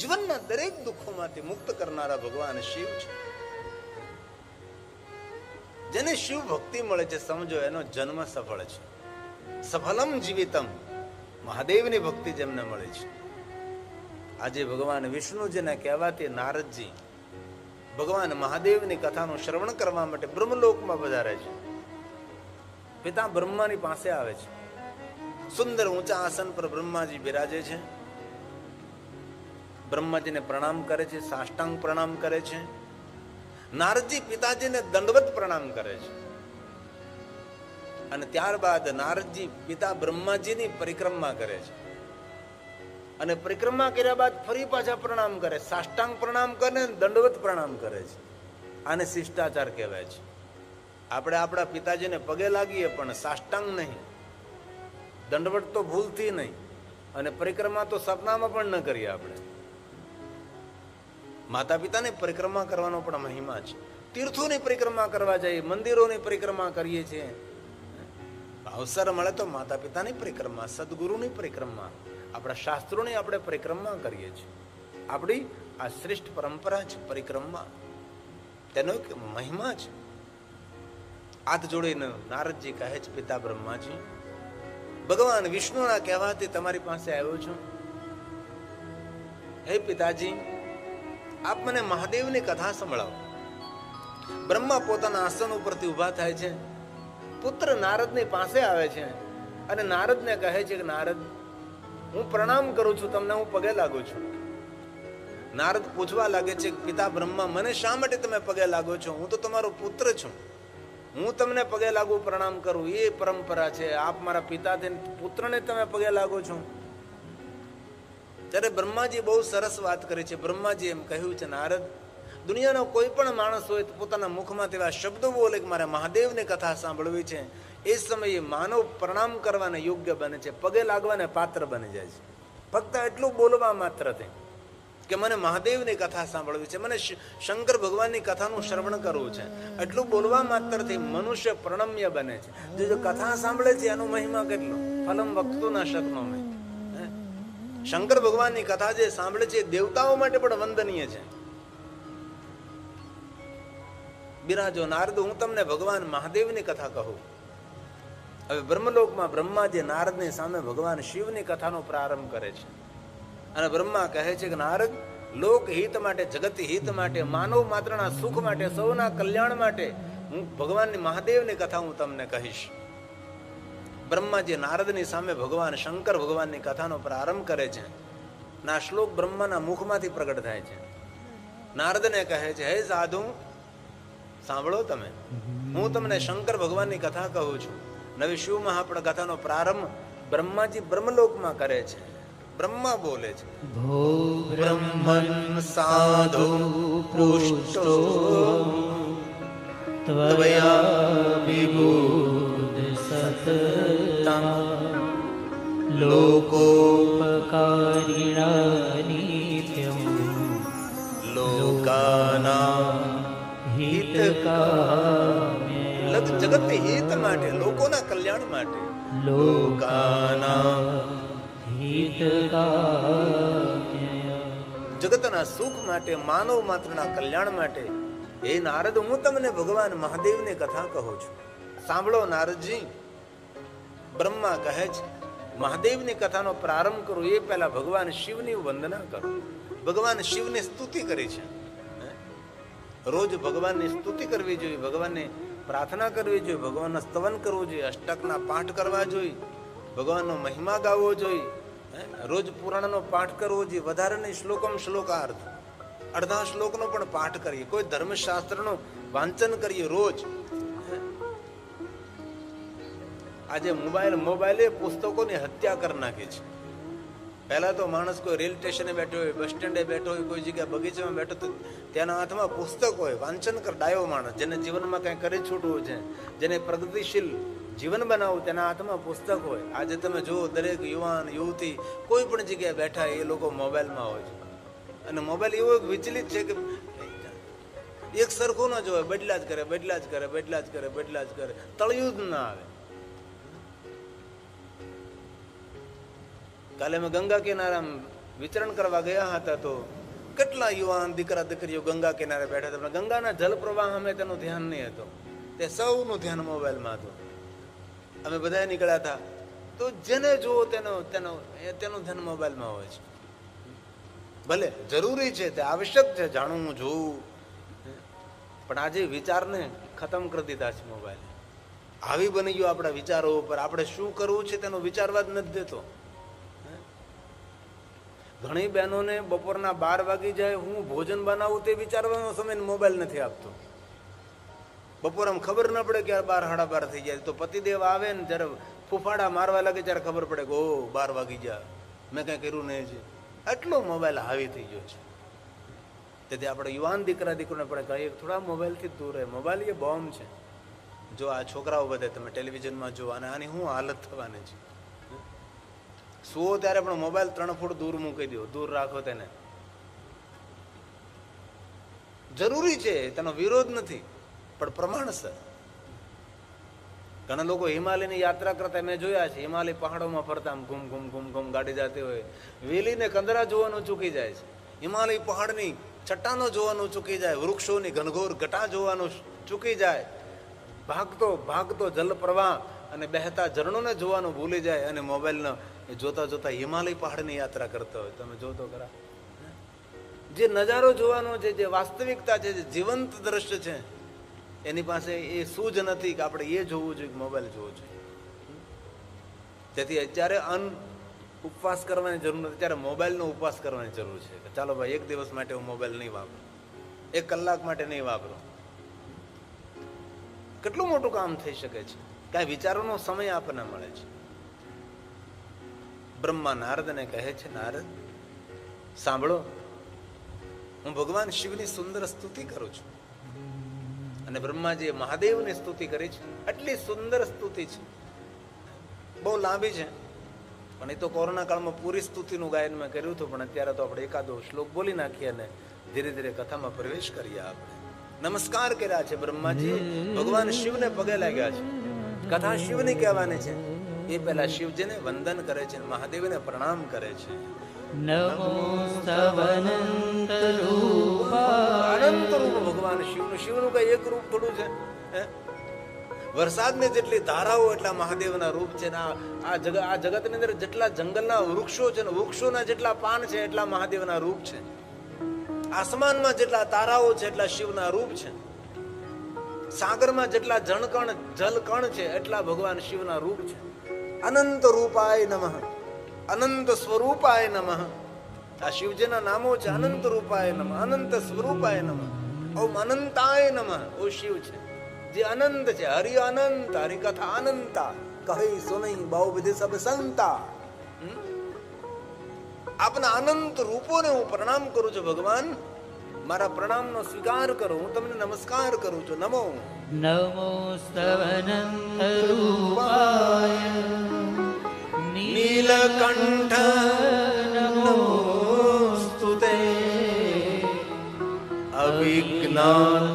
જીવનના દરેક દુઃખોમાંથી મુક્ત કરનારા ભગવાન શિવ છે. જેને શિવ ભક્તિ મળે છે, સમજો, એનો જન્મ સફળ છે. સફલમ જીવિતમ. મહાદેવની ભક્તિ જેમને મળે છે. આજે ભગવાન વિષ્ણુજીને કહેવાથી નારદજી, ભગવાન મહાદેવની કથાનું શ્રવણ કરવા માટે બ્રહ્મલોકમાં પધારે છે. પિતા બ્રહ્માની પાસે આવે છે. સુંદર ઊંચા આસન પર બ્રહ્માજી બિરાજે છે. બ્રહ્માજીને પ્રણામ કરે છે, સાષ્ટાંગ પ્રણામ કરે છે. નારદજી પિતાજીને દંડવત પ્રણામ કરે છે. અને ત્યારબાદ નારદજી પિતા બ્રહ્માજીની પરિક્રમા કરે છે. અને પરિક્રમા કર્યા બાદ ફરી પાછા પ્રણામ કરે, સાષ્ટાંગ પ્રણામ કરે ને દંડવત પ્રણામ કરે છે. આને શિષ્ટાચાર કહેવાય છે. આપણે આપણા પિતાજીને પગે લાગીએ પણ સાષ્ટાંગ નહીં. દંડવત તો ભૂલથી નહીં. અને પરિક્રમા તો સપનામાં પણ ન કરીએ આપણે. માતા પિતાને પરિક્રમા કરવાનો પણ મહિમા છે. તીર્થોની પરિક્રમા કરવા જઈએ મંદિરોની પરિક્રમા કરીએ છીએ. અવસર મળે તો માતા પિતાની પરિક્રમા, સદગુરુની પરિક્રમા, આપણા શાસ્ત્રોની આપણે પરિક્રમા કરીએ છીએ. આપણી આ શ્રેષ્ઠ પરંપરા છે પરિક્રમા. તેનો એક મહિમા છે. હાથ જોડીને નારદજી કહે છે, પિતા બ્રહ્માજી, ભગવાન વિષ્ણુના કહેવાથી તમારી પાસે આવ્યો છું. હે પિતાજી આપ મને મહાદેવની કથા સંભળાવો. બ્રહ્મા પોતાના આસન ઉપરથી ઊભા થાય છે. પુત્ર નારદની પાસે આવે છે અને નારદને કહે છે કે, નારદ, હું પ્રણામ કરું છું, તમને હું પગે લાગુ છું. નારદ પૂછવા લાગે છે પિતા બ્રહ્મા, મને શા માટે તમે પગે લાગો છો? હું તો તમારો પુત્ર છું. હું તમને પગે લાગુ પ્રણામ કરું. એ પરંપરા છે. આપ મારા પિતા થઈને પુત્રને તમે પગે લાગો છો. ત્યારે બ્રહ્માજી બહુ સરસ વાત કરી છે. બ્રહ્માજી એમ કહ્યું છે, નારદ, દુનિયાનો કોઈ પણ માણસ હોય તો પોતાના મુખમાં તેવા શબ્દો બોલે કે મારે મહાદેવની કથા સાંભળવી છે. એ સમયે માનવ પ્રણામ કરવાને યોગ્ય બને છે, પગે લાગવાને પાત્ર બની જાય છે. ફક્ત એટલું બોલવા માત્રથી કે મને મહાદેવની કથા સાંભળવી છે, મને શંકર ભગવાનની કથાનું શ્રવણ કરવું છે. એટલું બોલવા માત્રથી મનુષ્ય પ્રણમ્ય બને છે. જો જો કથા સાંભળે છે, એનો મહિમા કેટલો? ફલમ વખતો ના શકનો મેં. હે? શંકર ભગવાનની કથા જે સાંભળે છે દેવતાઓ માટે પણ વંદનીય છે. બિરાજો નારદ, હું તમને ભગવાન મહાદેવની કથા કહું. હવે બ્રહ્મલોકમાં બ્રહ્મા જે નારદની સામે ભગવાન શિવની કથાનો પ્રારંભ કરે છે. અને બ્રહ્મા કહે છે કે, નારદ, લોક હિત માટે, જગત હિત માટે, માનવ માત્રના સુખ માટે, સૌના કલ્યાણ માટે હું ભગવાનની મહાદેવની કથા હું તમને કહીશ. બ્રહ્માજી નારદની સામે ભગવાન, શંકર ભગવાનની કથાનો પ્રારંભ કરે છે, ના શ્લોક બ્રહ્માના મુખમાંથી પ્રગટ થાય છે. નારદને કહે છે, હે સાધુ, સાંભળો તમે. હું તમને શંકર ભગવાનની કથા કહું છું. નવી શિવ મહાપણ કથાનો પ્રારંભ બ્રહ્માજી બ્રહ્મલોકમાં કરે છે. બ્રહ્મા બોલે છે. બ્રહ્મન સાધુ પૃષ્ટો ત્વયા વિભૂત સતતા લોકોપકારિણા લોકાના હિતકામ્ય જગત હિત માટે લોકોના કલ્યાણ માટે લોકાના હિતકામ્ય જગતના સુખ માટે માનવ માત્રના કલ્યાણ માટે એ નારદ હું તમને ભગવાન મહાદેવની કથા કહું છું. સાંભળો નારદજી બ્રહ્મા કહે છે મહાદેવની કથાનો પ્રારંભ કરો, એ પહેલા ભગવાન શિવની વંદના કરો ભગવાન શિવની સ્તુતિ કરી છે? રોજ ભગવાનની સ્તુતિ કરવી જોઈએ, ભગવાનને પ્રાર્થના કરવી જોઈએ, ભગવાનના સ્તવન કરવું જોઈએ, અષ્ટકના પાઠ કરવા જોઈએ, ભગવાનનો મહિમા ગાવો જોઈએ? રોજ પુરાણનો પાઠ કરવો જોઈએ, વધારે નહીં, શ્લોકમ શ્લોકાર્થ અડધા શ્લોકનો પણ પાઠ કરીએ કોઈ ધર્મશાસ્ત્રનું વાંચન કરીએ રોજ? આજે મોબાઈલ, મોબાઈલે પુસ્તકોની હત્યા કરી નાખી છે. પહેલાં તો માણસ કોઈ રેલ સ્ટેશને બેઠો હોય, બસ સ્ટેન્ડે બેઠો હોય, કોઈ જગ્યાએ બગીચામાં બેઠો તો તેના હાથમાં પુસ્તક હોય, વાંચન કર, ડાયો માણસ, જેને જીવનમાં કંઈ કરી છૂટવું છે, જેને પ્રગતિશીલ જીવન બનાવવું, તેના હાથમાં પુસ્તક હોય. આજે તમે જુઓ, દરેક યુવાન, યુવતી, કોઈ પણ જગ્યાએ બેઠા એ લોકો મોબાઈલમાં હોય છે. અને મોબાઈલ એવો એક વિચલિત છે કે એક સરખું ન જોવે બદલા જ કરે, બદલા જ કરે, બદલા જ કરે, બદલા જ કરે, તળિયું જ ના આવે. કાલે અમે ગંગા કિનારા વિચરણ કરવા ગયા હતા તો કેટલા યુવાન દીકરા દીકરીઓ ગંગા કિનારે બેઠા હતા. ગંગાના જલ પ્રવાહ અમે તેનું ધ્યાન નહીં હતું. તે સૌનું ધ્યાન મોબાઈલમાં હતું. અમે બધા નીકળ્યા હતા. તો જેને જુઓ તેનો તેનો તેનું ધ્યાન મોબાઈલમાં હોય છે. ભલે જરૂરી છે તે આવશ્યક છે જાણવું જોવું પણ આજે વિચારને ખતમ કરી દીધા છે મોબાઈલ. આવી બની ગયો આપણા વિચારો ઉપર. આપણે શું કરવું છે તેનો વિચારવા જ નથી દેતો. ઘણી બહેનોને બપોરના બાર વાગી જાય, હું ભોજન બનાવું તે વિચારવાનો સમય મોબાઈલ નથી આપતો. બપોર આમ ખબર ન પડે કે બાર, સાડા બાર થઈ જાય. તો પતિદેવ આવે ને જ્યારે ફૂફાડા મારવા લાગે ત્યારે ખબર પડે કે ઓ બાર વાગી જા મેં કાંઈ કર્યું નહીં છે. એટલો મોબાઈલ હાવી થઈ ગયો છે. તેથી આપણે યુવાન દીકરા દીકરાને પણ કહીએ થોડા મોબાઈલથી દૂર રહે. મોબાઈલ એ બોમ્બ છે. જો આ છોકરાઓ બધે તમે ટેલિવિઝનમાં જુઓ અને આની શું હાલત થવાની છે. સુવો ત્યારે પણ મોબાઈલ ત્રણ ફૂટ દૂર મૂકી દો દૂર રાખો તેને. જરૂરી છે, તેનો વિરોધ નથી, પણ પ્રમાણસર. ઘણા લોકો હિમાલયની યાત્રા કરતા, મેં જોયા છે, હિમાલય પહાડોમાં ફરતા, આમ ઘૂમ ઘૂમ ઘૂમ ઘૂમ ગાડી જતી હોય. વેલીને કંદરા જોવાનું ચૂકી જાય છે. હિમાલય પહાડની ચટ્ટાનો જોવાનું ચૂકી જાય, વૃક્ષોની ઘનઘોર ઘટા જોવાનું ચૂકી જાય. ભાગતો ભાગતો જલ પ્રવાહ અને બહેતા ઝરણોને જોવાનું ભૂલી જાય અને મોબાઈલનો એ જોતા જોતા હિમાલય પહાડની યાત્રા કરતા હોય, તમે જોતો ખરા. જે નજારો જોવાનો છે, જે વાસ્તવિકતા છે, જે જીવંત દ્રશ્ય છે, એની પાસે એ સૂઝ નથી કે આપણે એ જોવું જોઈએ મોબાઈલ જોવો જોઈએ. તેથી અત્યારે અન્ન ઉપવાસ કરવાની જરૂર નથી ત્યારે મોબાઈલનો ઉપવાસ કરવાની જરૂર છે. કે ચાલો ભાઈ, એક દિવસ માટે હું મોબાઈલ નહીં વાપરું. એક કલાક માટે નહીં વાપરું. કેટલું મોટું કામ થઈ શકે છે? કાંઈ વિચારોનો સમય આપણને મળે છે. બ્રહ્મા નારદને કહે છે, નારદ, સાંભળો, હું ભગવાન શિવની સુંદર સ્તુતિ કરું છું. અને બ્રહ્માજીએ મહાદેવની સ્તુતિ કરી છે. આટલી સુંદર સ્તુતિ છે. બહુ લાંબી છે. પણ એ તો કોરોના કાળમાં પૂરી સ્તુતિનું ગાયન મેં કર્યું હતું, પણ અત્યારે તો આપણે એકાદો શ્લોક બોલી નાખીએ અને ધીરે ધીરે કથામાં પ્રવેશ કરીએ આપણે. નમસ્કાર કર્યા છે બ્રહ્માજી. ભગવાન શિવને પગે લાગ્યા છે. કથા શિવની કહેવાની છે. એ પહેલા શિવજીને વંદન કરે છે મહાદેવને પ્રણામ કરે છે. નમો સવનંત રૂપ. અનંત રૂપ ભગવાન શિવનું. શિવનું કઈ એક રૂપ થોડું છે? વરસાદની જેટલી ધારાઓ એટલા મહાદેવના રૂપ છે ને આ જગત આ જગતની અંદર જેટલા જંગલના વૃક્ષો છે ને વૃક્ષોના જેટલા પાન છે એટલા મહાદેવના રૂપ છે. આસમાનમાં જેટલા તારાઓ છે એટલા શિવના રૂપ છે. સાગરમાં જેટલા જળકણ જલકણ છે એટલા ભગવાન શિવના રૂપ છે. અનંત રૂપાય નમઃ. અનંત સ્વરૂપાય નમઃ. આ શિવજીના નામો છે અનંત રૂપાય નમઃ અનંત સ્વરૂપાય નમઃ. ઓમ અનંતાય નમઃ. ઓ શિવ છે. જે અનંત છે હરિ અનંત હરિકથા અનંતા. કહે સુનઈ બહુ વિધિ સબ સંતા. આપના અનંત રૂપોને હું પ્રણામ કરું છું ભગવાન. મારા પ્રણામનો સ્વીકાર કરો હું તમને નમસ્કાર કરું છું. નમો. નમો સ્તવનંત રૂપાય અવિઘ્ના